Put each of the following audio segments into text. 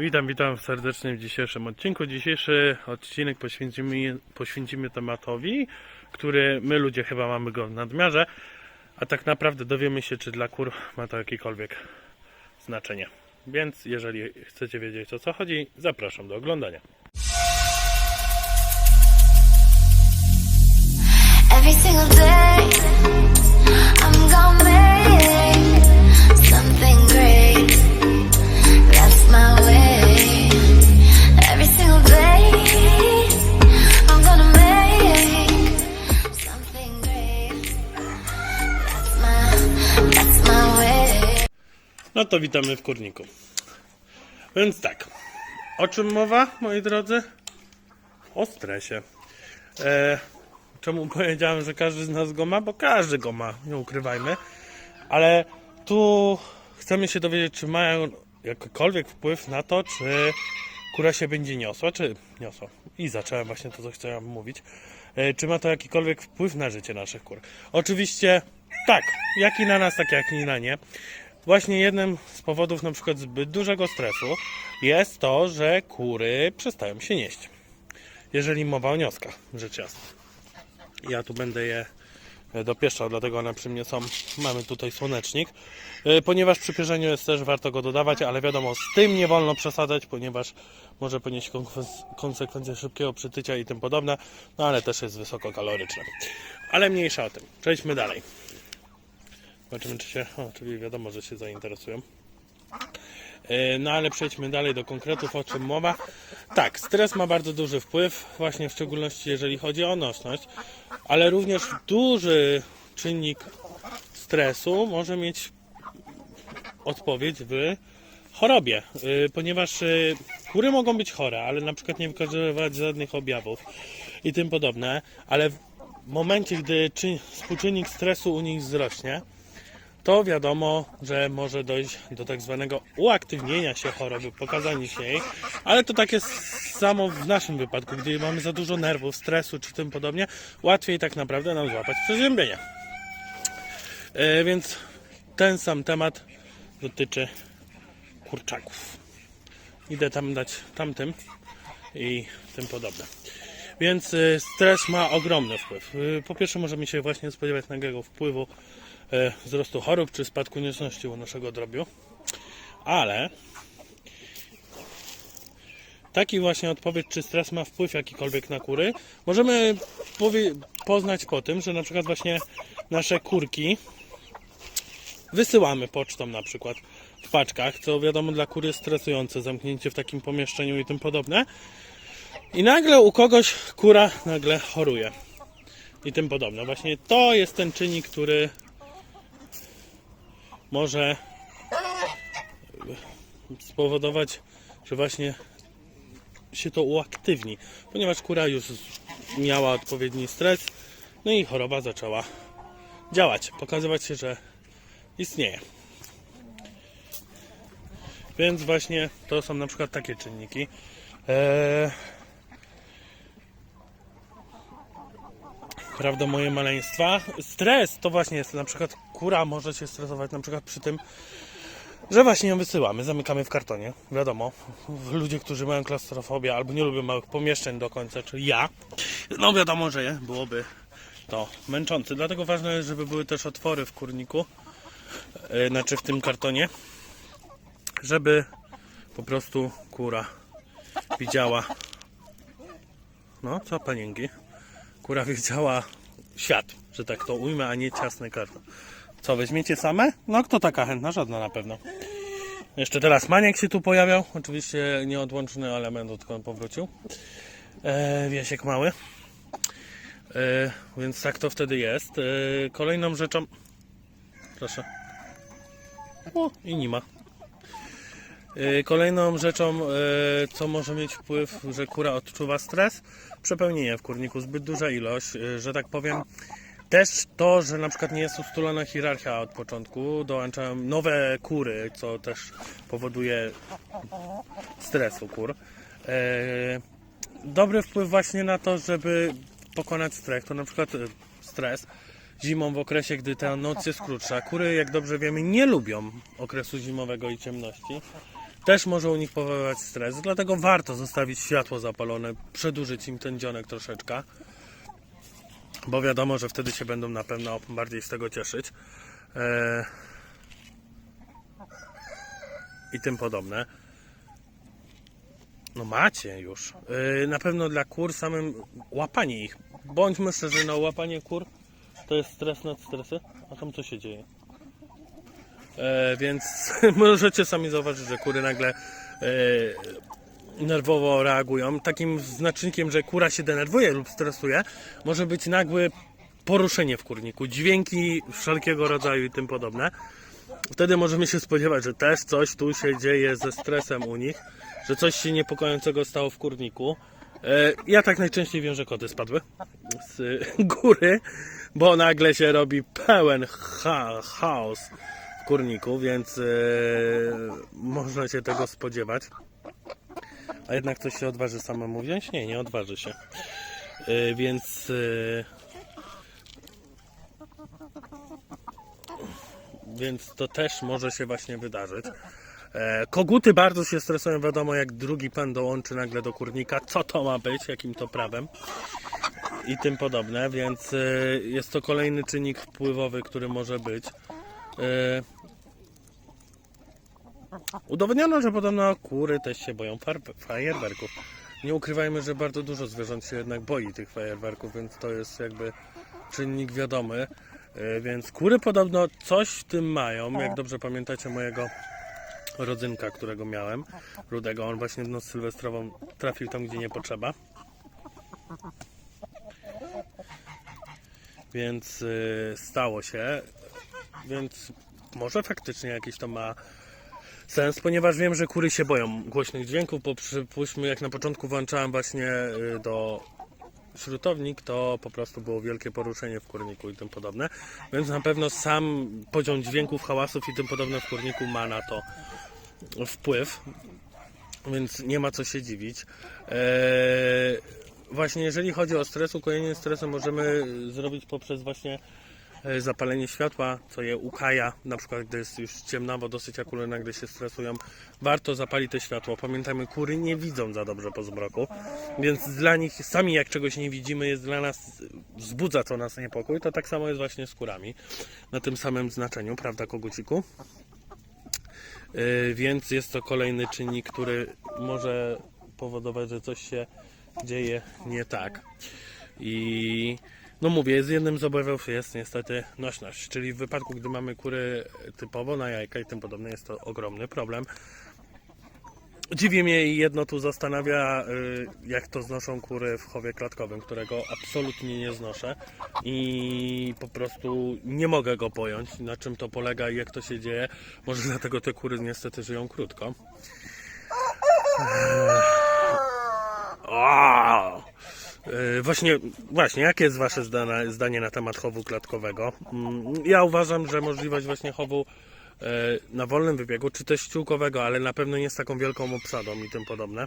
Witam, witam w dzisiejszym odcinku. Dzisiejszy odcinek poświęcimy, poświęcimy tematowi, który my ludzie chyba mamy go w nadmiarze, a tak naprawdę dowiemy się, czy dla kur ma to jakiekolwiek znaczenie. Więc jeżeli chcecie wiedzieć o co chodzi, zapraszam do oglądania. Every single day, I'm gonna No to witamy w kurniku. Więc tak, o czym mowa, moi drodzy? O stresie. E, czemu powiedziałem, że każdy z nas go ma? Bo każdy go ma, nie ukrywajmy. Ale tu chcemy się dowiedzieć, czy mają jakikolwiek wpływ na to, czy kura się będzie niosła, czy niosła. I zacząłem właśnie to, co chciałem mówić. E, czy ma to jakikolwiek wpływ na życie naszych kur? Oczywiście tak, jak i na nas, tak jak i na nie. Właśnie jednym z powodów na przykład zbyt dużego stresu jest to, że kury przestają się nieść. Jeżeli mowa o nioskach, rzecz jasna. Ja tu będę je e, dopieszczał, dlatego one przy mnie są. Mamy tutaj słonecznik. E, Ponieważ przy pierzeniu jest też warto go dodawać, ale wiadomo, z tym nie wolno przesadzać, ponieważ może ponieść konsekwen- konsekwencje szybkiego przytycia i tym podobne, no ale też jest wysokokaloryczne. Ale mniejsza o tym. Przejdźmy dalej. Zobaczymy, czy się. O, czyli wiadomo, że się zainteresują. E, No ale przejdźmy dalej do konkretów, o czym mowa. Tak, stres ma bardzo duży wpływ, właśnie w szczególności jeżeli chodzi o nosność, ale również duży czynnik stresu może mieć odpowiedź w chorobie, y, ponieważ y, kury mogą być chore, ale na przykład nie wykazywać żadnych objawów i tym podobne, ale w momencie, gdy czy, współczynnik stresu u nich wzrośnie, to wiadomo, że może dojść do tak zwanego uaktywnienia się choroby, jej, ale to tak jest samo w naszym wypadku, gdy mamy za dużo nerwów, stresu czy tym podobnie, łatwiej tak naprawdę nam złapać przeziębienie. E, więc ten sam temat dotyczy kurczaków. Idę tam dać tamtym i tym podobne. Więc y, stres ma ogromny wpływ. Y, Po pierwsze możemy się właśnie spodziewać nagłego wpływu e, wzrostu chorób czy spadku niosności u naszego drobiu. Ale taki właśnie odpowiedź, czy stres ma wpływ jakikolwiek na kury, możemy poznać po tym, że na przykład właśnie nasze kurki wysyłamy pocztą na przykład w paczkach, co wiadomo dla kury jest stresujące, zamknięcie w takim pomieszczeniu i tym podobne. I nagle u kogoś kura nagle choruje i tym podobne. Właśnie to jest ten czynnik, który może spowodować, że właśnie się to uaktywni, ponieważ kura już miała odpowiedni stres, no i choroba zaczęła działać, pokazywać się, że istnieje. Więc właśnie to są na przykład takie czynniki. Eee, prawda, moje maleństwa. Stres to właśnie jest na przykład kura może się stresować na przykład przy tym, że właśnie ją wysyłamy, zamykamy w kartonie. Wiadomo, ludzie, którzy mają klaustrofobię albo nie lubią małych pomieszczeń do końca, czyli ja, no wiadomo, że byłoby to męczące. Dlatego ważne jest, żeby były też otwory w kurniku, yy, znaczy w tym kartonie, żeby po prostu kura widziała. No, co panienki? Kura widziała świat, że tak to ujmę, a nie ciasny karton. Co, weźmiecie same? No, kto taka chętna? Żadna na pewno. Jeszcze teraz Maniek się tu pojawiał. Oczywiście nieodłączny element, odkąd powrócił. E, Wiesiek mały. E, więc tak to wtedy jest. E, kolejną rzeczą... Proszę. O, i nie ma. E, Kolejną rzeczą, e, co może mieć wpływ, że kura odczuwa stres, przepełnienie w kurniku, zbyt duża ilość, e, że tak powiem. Też to, że na przykład nie jest ustalona hierarchia od początku, dołączają nowe kury, co też powoduje stres u kur. Dobry wpływ właśnie na to, żeby pokonać stres, to na przykład stres zimą w okresie, gdy ta noc jest krótsza. Kury, jak dobrze wiemy, nie lubią okresu zimowego i ciemności. Też może u nich powoływać stres, dlatego warto zostawić światło zapalone, przedłużyć im ten dzionek troszeczkę, bo wiadomo, że wtedy się będą na pewno bardziej z tego cieszyć. E, I tym podobne. No macie już. Yy, na pewno dla kur samym łapanie ich. Bądźmy szczerzy, no łapanie kur to jest stres nad stresy. A tam co się dzieje? E, więc możecie sami zauważyć, że kury nagle e, nerwowo reagują. Takim znacznikiem, że kura się denerwuje lub stresuje, może być nagłe poruszenie w kurniku, dźwięki wszelkiego rodzaju i tym podobne. Wtedy możemy się spodziewać, że też coś tu się dzieje ze stresem u nich, że coś się niepokojącego stało w kurniku. E, Ja tak najczęściej wiem, że koty spadły z góry, bo nagle się robi pełen cha chaos kurniku, więc e, można się tego spodziewać. A jednak coś się odważy samemu wziąć? Nie, nie odważy się. E, Więc e, więc to też może się właśnie wydarzyć. Koguty bardzo się stresują, wiadomo, jak drugi pan dołączy nagle do kurnika, co to ma być, jakim to prawem i tym podobne, więc jest to kolejny czynnik wpływowy, który może być. E, udowodniono, że podobno kury też się boją fajerwerków. Nie ukrywajmy, że bardzo dużo zwierząt się jednak boi tych fajerwerków, więc to jest jakby czynnik wiadomy. E, Więc kury podobno coś w tym mają. Jak dobrze pamiętacie mojego rodzynka, którego miałem, rudego, on właśnie noc sylwestrową trafił tam, gdzie nie potrzeba. Więc y, stało się. Więc może faktycznie jakiś to ma sens, ponieważ wiem, że kury się boją głośnych dźwięków, bo przypuśćmy, jak na początku włączałem właśnie y, do śrutownik, to po prostu było wielkie poruszenie w kurniku i tym podobne. Więc na pewno sam poziom dźwięków, hałasów i tym podobne w kurniku ma na to wpływ. Więc nie ma co się dziwić. Eee, właśnie jeżeli chodzi o stres, ukojenie stresu możemy zrobić poprzez właśnie zapalenie światła, co je ukaja, na przykład gdy jest już ciemnawo dosyć, a kury nagle się stresują, warto zapalić to światło. Pamiętajmy, kury nie widzą za dobrze po zmroku, więc dla nich, sami jak czegoś nie widzimy, jest dla nas, wzbudza to nas niepokój, to tak samo jest właśnie z kurami, na tym samym znaczeniu, prawda koguciku? Yy, więc jest to kolejny czynnik, który może powodować, że coś się dzieje nie tak. I no mówię, z jednym z objawów jest niestety nośność, czyli w wypadku, gdy mamy kury typowo na jajka i tym podobne, jest to ogromny problem. Dziwi mnie i jedno tu zastanawia, y, jak to znoszą kury w chowie klatkowym, którego absolutnie nie znoszę i po prostu nie mogę go pojąć, na czym to polega i jak to się dzieje. Może dlatego te kury niestety żyją krótko. O! Yy, Właśnie, właśnie, jakie jest Wasze zdane, zdanie na temat chowu klatkowego? Mm, Ja uważam, że możliwość właśnie chowu e, na wolnym wybiegu, czy też ściółkowego, ale na pewno nie z taką wielką obsadą i tym podobne,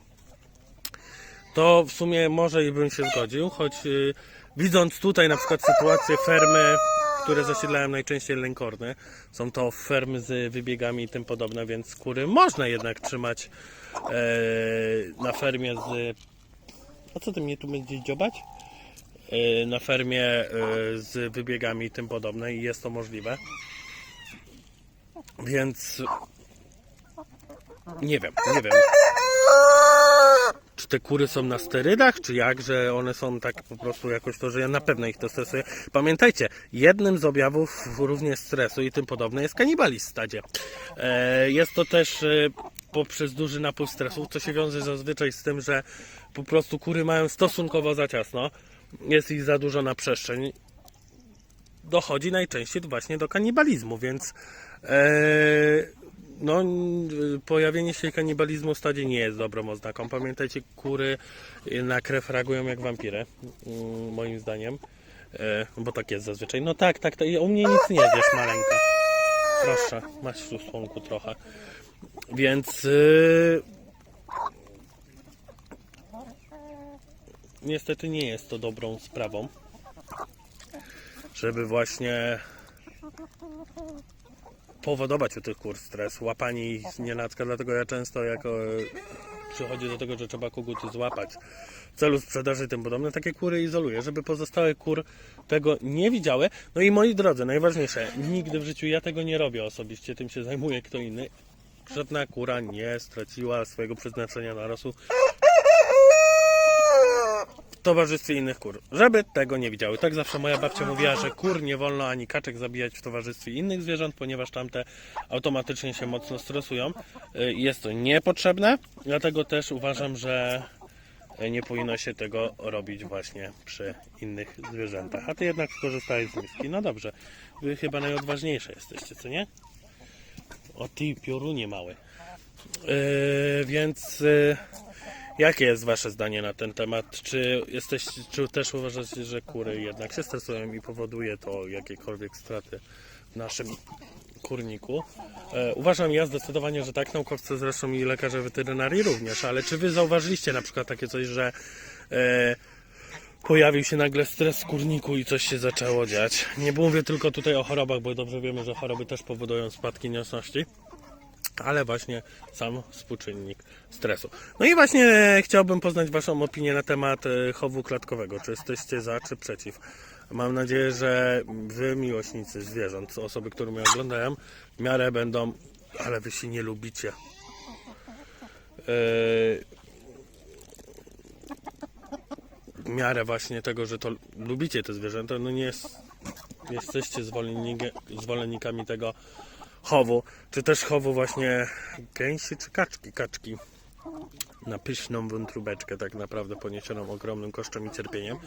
to w sumie może i bym się zgodził, choć y, widząc tutaj na przykład sytuację fermy, które zasiedlają najczęściej lękorny, są to fermy z wybiegami i tym podobne, więc kury można jednak trzymać e, na fermie z... A co ty mnie tu będziesz dziobać? E, na fermie e, z wybiegami i tym podobne i jest to możliwe. Więc nie wiem, nie wiem. Czy te kury są na sterydach, czy jak, że one są tak po prostu jakoś to, że ja na pewno ich to stresuje. Pamiętajcie, jednym z objawów również stresu i tym podobne jest kanibalizm w stadzie. E, jest to też poprzez duży napływ stresu, co się wiąże zazwyczaj z tym, że po prostu kury mają stosunkowo za ciasno, jest ich za dużo na przestrzeń, dochodzi najczęściej właśnie do kanibalizmu, więc e, no, pojawienie się kanibalizmu w stadzie nie jest dobrą oznaką. Pamiętajcie, kury na krew reagują jak wampiry, mm, moim zdaniem, e, bo tak jest zazwyczaj. No tak, tak, tak. u mnie nic nie wiesz, maleńka. Proszę, masz tu słonku trochę. Więc y, niestety nie jest to dobrą sprawą żeby właśnie powodować u tych kur stres, łapanie ich z nienacka, dlatego ja często jako e, przychodzi do tego, że trzeba koguty złapać w celu sprzedaży tym podobne, takie kury izoluję, żeby pozostałe kur tego nie widziały. No i moi drodzy, najważniejsze, nigdy w życiu ja tego nie robię osobiście, tym się zajmuje kto inny. Żadna kura nie straciła swojego przeznaczenia na rosół w towarzystwie innych kur, żeby tego nie widziały. Tak zawsze moja babcia mówiła, że kur nie wolno ani kaczek zabijać w towarzystwie innych zwierząt, ponieważ tamte automatycznie się mocno stresują. Y, Jest to niepotrzebne, dlatego też uważam, że nie powinno się tego robić właśnie przy innych zwierzętach. A ty jednak skorzystałeś z miski. No dobrze, wy chyba najodważniejsze jesteście, co nie? O ty piorunie mały. Yy, więc yy, jakie jest wasze zdanie na ten temat? Czy jesteście, czy też uważacie, że kury jednak się stresują i powoduje to jakiekolwiek straty w naszym kurniku? E, uważam ja zdecydowanie, że tak, naukowcy zresztą i lekarze weterynarii również, ale czy wy zauważyliście na przykład takie coś, że e, pojawił się nagle stres w kurniku i coś się zaczęło dziać? Nie mówię tylko tutaj o chorobach, bo dobrze wiemy, że choroby też powodują spadki niosności ale właśnie sam współczynnik stresu. No i właśnie chciałbym poznać Waszą opinię na temat e, chowu klatkowego. Czy jesteście za, czy przeciw? Mam nadzieję, że Wy, miłośnicy zwierząt, osoby, które mnie oglądają, w miarę będą, ale Wy się nie lubicie. E, W miarę właśnie tego, że to lubicie te zwierzęta, no nie jest, jesteście zwolennik- zwolennikami tego chowu, czy też chowu właśnie gęsi czy kaczki, kaczki na pyszną wątróbeczkę, tak naprawdę poniesioną ogromnym kosztem i cierpieniem.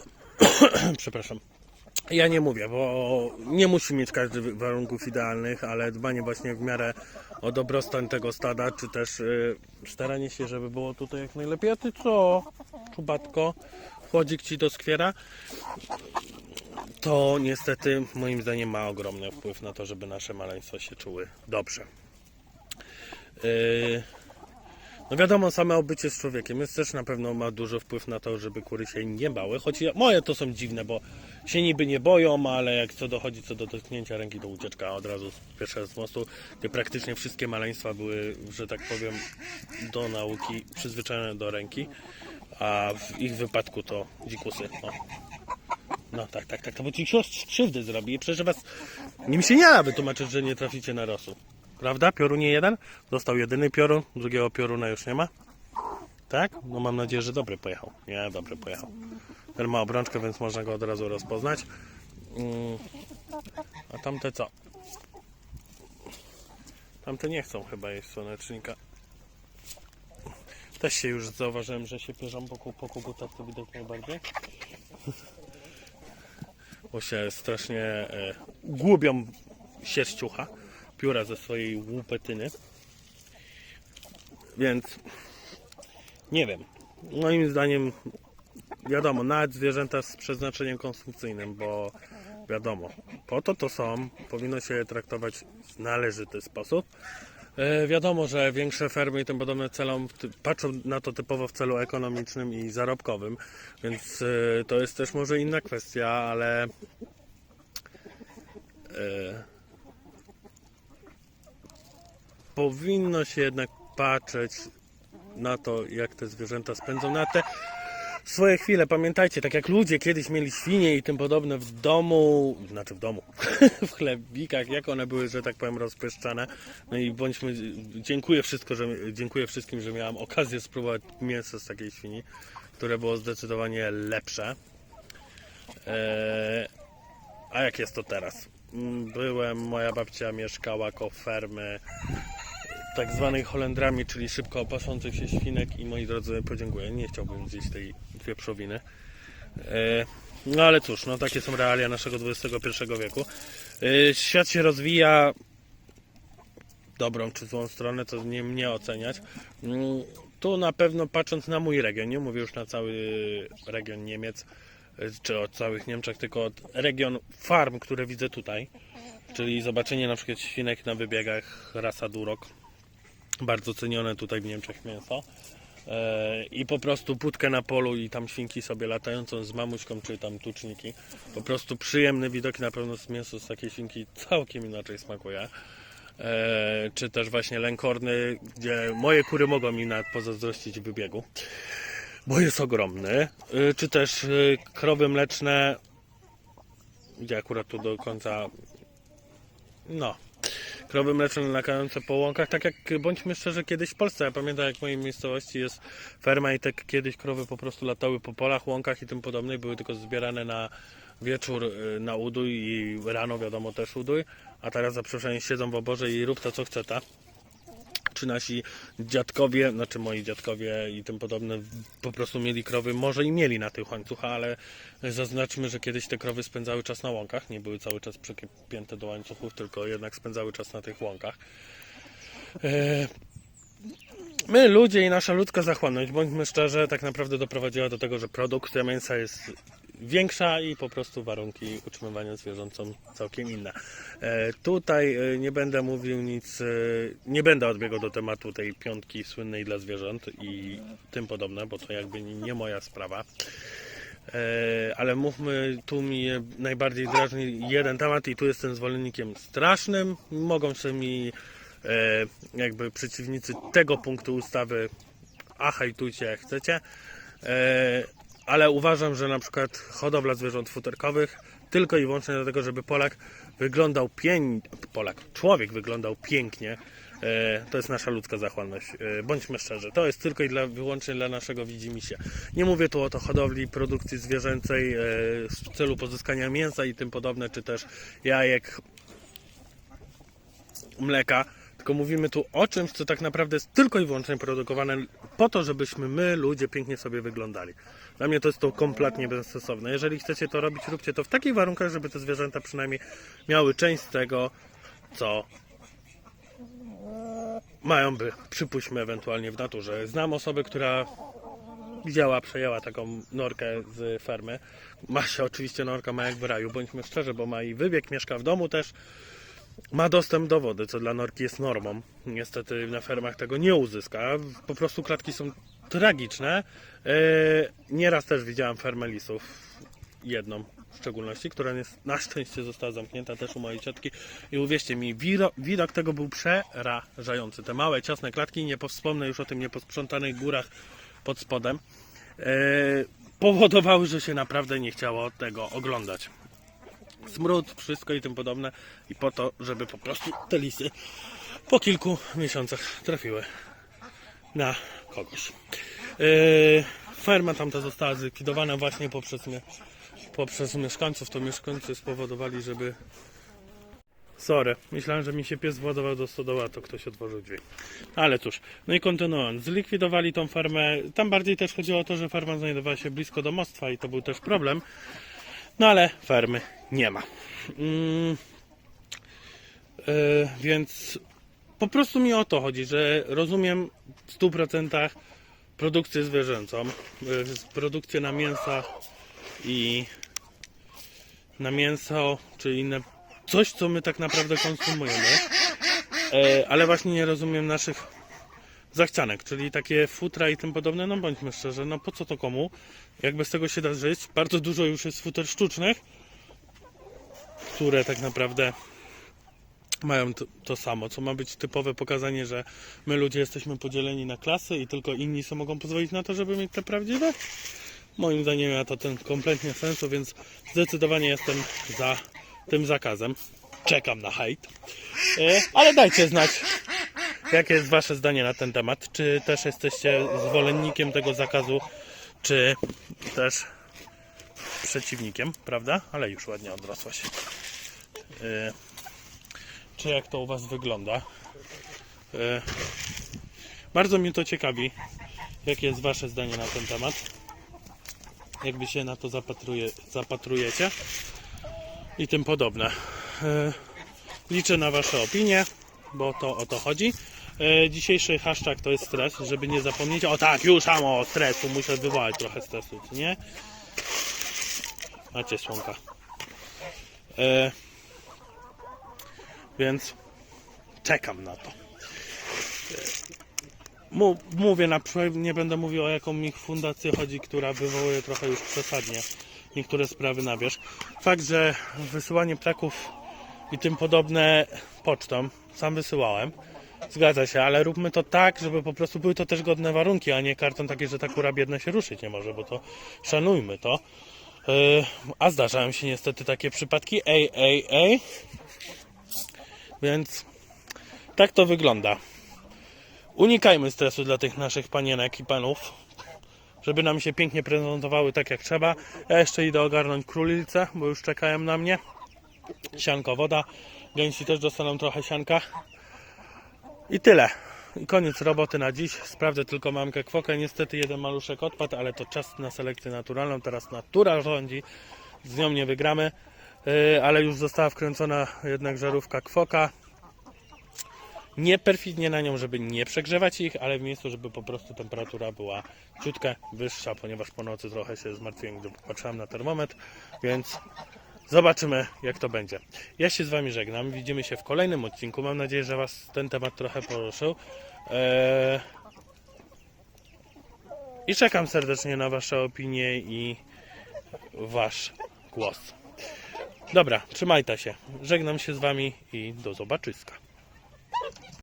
Przepraszam. Ja nie mówię, bo nie musi mieć każdy warunków idealnych, ale dbanie właśnie w miarę o dobrostan tego stada, czy też y, staranie się, żeby było tutaj jak najlepiej. A ty co, czubatko? Chłodzik ci do skwiera? to niestety moim zdaniem ma ogromny wpływ na to, żeby nasze maleństwa się czuły dobrze. Yy, No wiadomo, same obycie z człowiekiem jest też na pewno ma duży wpływ na to, żeby kury się nie bały, choć moje to są dziwne, bo się niby nie boją, ale jak co dochodzi co do dotknięcia ręki, to ucieczka od razu z pierwszego z mostu, gdzie praktycznie wszystkie maleństwa były, że tak powiem, do nauki przyzwyczajone do ręki, a w ich wypadku to dzikusy. O. No tak, tak, tak, to bo ci siostrz krzywdy zrobi. Przecież was nim się nie da wytłumaczyć, że nie traficie na rosół. Prawda? Piorunie jeden? Dostał jedyny piorun, drugiego pioruna już nie ma. Tak? No mam nadzieję, że dobry pojechał. Nie, dobry pojechał. Ten ma obrączkę, więc można go od razu rozpoznać. Mm. A tamte co? Tamte nie chcą chyba jeść słonecznika. Też się już zauważyłem, że się pierzą po, po kogutach, to widać najbardziej bo się strasznie e, gubią sierściucha, pióra ze swojej łupetyny. Więc nie wiem. Moim zdaniem wiadomo, nawet zwierzęta z przeznaczeniem konsumpcyjnym, bo wiadomo, po to to są, powinno się je traktować w należyty sposób. E, Wiadomo, że większe fermy i tym podobne celom patrzą na to typowo w celu ekonomicznym i zarobkowym, więc e, to jest też może inna kwestia, ale e, powinno się jednak patrzeć na to, jak te zwierzęta spędzą. Na te swoje chwile. Pamiętajcie, tak jak ludzie kiedyś mieli świnie i tym podobne w domu, znaczy w domu, w chlebikach, jak one były, że tak powiem, rozpyszczane. No i bądźmy, dziękuję wszystko, że, dziękuję wszystkim, że miałem okazję spróbować mięso z takiej świni, które było zdecydowanie lepsze. Eee, a jak jest to teraz? Mm, Byłem, moja babcia mieszkała koło fermy tak zwanej Holendrami, czyli szybko opaszących się świnek i moi drodzy, podziękuję. Nie chciałbym zjeść tej wieprzowiny. E, No ale cóż, no takie są realia naszego XXI wieku. E, Świat się rozwija dobrą czy złą stronę, to nie mnie oceniać. Mm, Tu na pewno patrząc na mój region, nie mówię już na cały region Niemiec, e, czy o całych Niemczech, tylko od region farm, które widzę tutaj, czyli zobaczenie na przykład świnek na wybiegach rasa Durok, bardzo cenione tutaj w Niemczech mięso. e, i po prostu budkę na polu i tam świnki sobie latającą z mamuśką, czy tam tuczniki. Po prostu przyjemny widok na pewno z mięso z takiej świnki całkiem inaczej smakuje. E, czy też właśnie lękorny, gdzie moje kury mogą mi nawet pozazdrościć wybiegu, bo jest ogromny. E, czy też krowy mleczne, gdzie akurat tu do końca, no, krowy mleczne nakające po łąkach, tak jak bądźmy szczerzy, kiedyś w Polsce, ja pamiętam jak w mojej miejscowości jest ferma i tak kiedyś krowy po prostu latały po polach, łąkach i tym podobnych, były tylko zbierane na wieczór y, na udój i rano wiadomo też udój, a teraz za siedzą w oborze i rób to co chce ta. Czy nasi dziadkowie, znaczy moi dziadkowie i tym podobne po prostu mieli krowy, może i mieli na tych łańcuchach, ale zaznaczmy, że kiedyś te krowy spędzały czas na łąkach, nie były cały czas przypięte do łańcuchów, tylko jednak spędzały czas na tych łąkach. E, My, ludzie i nasza ludzka zachłanność, bądźmy szczerzy, tak naprawdę doprowadziła do tego, że produkcja mięsa jest większa i po prostu warunki utrzymywania zwierząt są całkiem inne. E, tutaj e, nie będę mówił nic, e, nie będę odbiegał do tematu tej piątki słynnej dla zwierząt i tym podobne, bo to jakby nie moja sprawa. Ale mówmy, tu mi najbardziej drażni jeden temat i tu jestem zwolennikiem strasznym. Mogą się mi jakby przeciwnicy tego punktu ustawy a hejtujcie jak chcecie. Ale uważam, że na przykład hodowla zwierząt futerkowych tylko i wyłącznie dlatego, żeby Polak wyglądał pięknie, Polak, człowiek wyglądał pięknie, e, to jest nasza ludzka zachłanność. E, bądźmy szczerzy, to jest tylko i dla, wyłącznie dla naszego widzimisię. Nie mówię tu o to hodowli, produkcji zwierzęcej e, w celu pozyskania mięsa i tym podobne, czy też jajek, mleka, tylko mówimy tu o czymś, co tak naprawdę jest tylko i wyłącznie produkowane po to, żebyśmy my, ludzie, pięknie sobie wyglądali. Dla mnie to jest to kompletnie bezsensowne. Jeżeli chcecie to robić, róbcie to w takich warunkach, żeby te zwierzęta przynajmniej miały część z tego, co mają by, przypuśćmy ewentualnie w naturze. Znam osobę, która widziała, przejęła taką norkę z fermy. Ma się oczywiście norka, ma jak w raju, bądźmy szczerzy, bo ma i wybieg, mieszka w domu też ma dostęp do wody, co dla norki jest normą. Niestety na fermach tego nie uzyska. Po prostu klatki są tragiczne. E, Nieraz też widziałem fermę lisów. Jedną w szczególności, która jest, na szczęście została zamknięta też u mojej ciotki. I uwierzcie mi, widok tego był przerażający. Te małe, ciasne klatki, nie wspomnę już o tym nieposprzątanych górach pod spodem, e, powodowały, że się naprawdę nie chciało tego oglądać smród, wszystko i tym podobne i po to, żeby po prostu te lisy po kilku miesiącach trafiły na kogoś. Yy, ferma tamta została zlikwidowana właśnie poprzez, poprzez mieszkańców. To mieszkańcy spowodowali, żeby Sorry, myślałem, że mi się pies władował do stodoła, to ktoś otworzył drzwi. Ale cóż, no i kontynuując, zlikwidowali tą fermę. Tam bardziej też chodziło o to, że ferma znajdowała się blisko domostwa i to był też problem. No ale fermy nie ma. Mm, e, więc po prostu mi o to chodzi, że rozumiem w 100% produkcję zwierzęcą, e, produkcję na mięsa i na mięso, czy inne coś, co my tak naprawdę konsumujemy. E, ale właśnie nie rozumiem naszych zachcianek, czyli takie futra i tym podobne, no bądźmy szczerzy, no po co to komu? Jak bez tego się da żyć? Bardzo dużo już jest futer sztucznych, które tak naprawdę mają to, to samo, co ma być typowe pokazanie, że my ludzie jesteśmy podzieleni na klasy i tylko inni sobie mogą pozwolić na to, żeby mieć te prawdziwe. Moim zdaniem ma to ten kompletnie sensu, więc zdecydowanie jestem za tym zakazem. Czekam na hejt. E, Ale dajcie znać, Jakie jest Wasze zdanie na ten temat? Czy też jesteście zwolennikiem tego zakazu, czy też przeciwnikiem, prawda? Ale już ładnie odrosłaś. Yy, czy jak to u Was wygląda? Yy, bardzo mnie to ciekawi, jakie jest Wasze zdanie na ten temat. Jakby się na to zapatruje, zapatrujecie i tym podobne. Yy, liczę na Wasze opinie, bo to o to chodzi. E, dzisiejszy hashtag to jest stres, żeby nie zapomnieć. O tak, już amo stresu, muszę wywołać trochę stresu, nie? Macie słonka. E, więc czekam na to. E, Mówię na przykład, nie będę mówił o jaką mi fundację chodzi, która wywołuje trochę już przesadnie niektóre sprawy na wierzch. Fakt, że wysyłanie ptaków i tym podobne pocztą, sam wysyłałem, zgadza się, ale róbmy to tak, żeby po prostu były to też godne warunki, a nie karton taki, że ta kura biedna się ruszyć nie może, bo to szanujmy to. Yy, a zdarzają się niestety takie przypadki, ej, ej, ej. Więc tak to wygląda. Unikajmy stresu dla tych naszych panienek i panów, żeby nam się pięknie prezentowały tak jak trzeba. Ja jeszcze idę ogarnąć królice, bo już czekają na mnie. Sianko, woda. Gęsi też dostaną trochę sianka. I tyle. I koniec roboty na dziś. Sprawdzę tylko mamkę kwokę. Niestety jeden maluszek odpadł, ale to czas na selekcję naturalną. Teraz natura rządzi. Z nią nie wygramy. Yy, ale już została wkręcona jednak żarówka kwoka nie perfidnie na nią, żeby nie przegrzewać ich, ale w miejscu, żeby po prostu temperatura była ciutkę wyższa, ponieważ po nocy trochę się zmartwiłem, gdy patrzyłem na termometr, więc zobaczymy jak to będzie. Ja się z Wami żegnam, widzimy się w kolejnym odcinku, mam nadzieję, że Was ten temat trochę poruszył. Eee... I czekam serdecznie na Wasze opinie i Wasz głos. Dobra, trzymajcie się. Żegnam się z Wami i do zobaczyska.